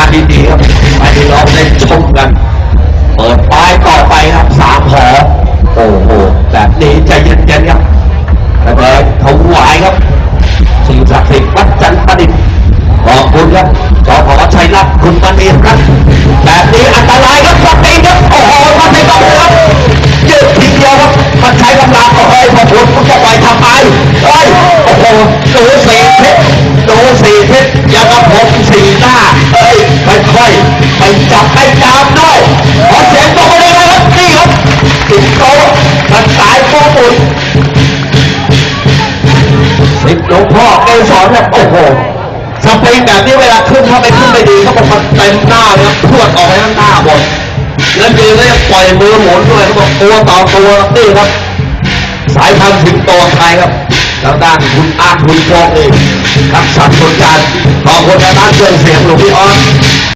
านดีๆครับไปที่เราได้ชมกัน เปิดป้ายต่อไปครับสามหอโอ้โหแบบนี้ใจเย็นๆครับแต่แดงถวายครับสิ่งศักดิ์สิทธิ์วัดจันทร์ประดิษฐ์ขอบคุณครับจอพอชัยรัตน์คุณมณีครับแบบนี้อันตรายครับสตีครับโอ้โหมาไม่ต้องครับยืดทีเดียวครับมันใช้กำลังโอ้ยพอบคุณคุณจะปล่อยทำไมเอ้ยโอ้โหดูสีทิศดูสีทิศยังกับผมสีหน้า จับไปจามด้วยขอเสียงตบมือเลยนะครับนี่ครับสิงโต๊ะมันสายโกบุญสิบหลวงพ่อเกสรเนี่ยโอ้โหสปริงแบบนี้เวลาขึ้นถ้าไม่ขึ้นไม่ดีเขาบอกมันเต็มหน้าเลยครับพรวดออกไปข้างหน้าหมดแล้วยืนแล้วยังปล่อยมือหมุนด้วยเขาบอกตัวต่อตัวนี่ครับ สายพันธุ์สิงโตไทยครับทางด้านคุณอาคุณโฟงเองครับสัตว์สนการขอบคุณทางด้านเครื่องเสียงหลวงพี่ออส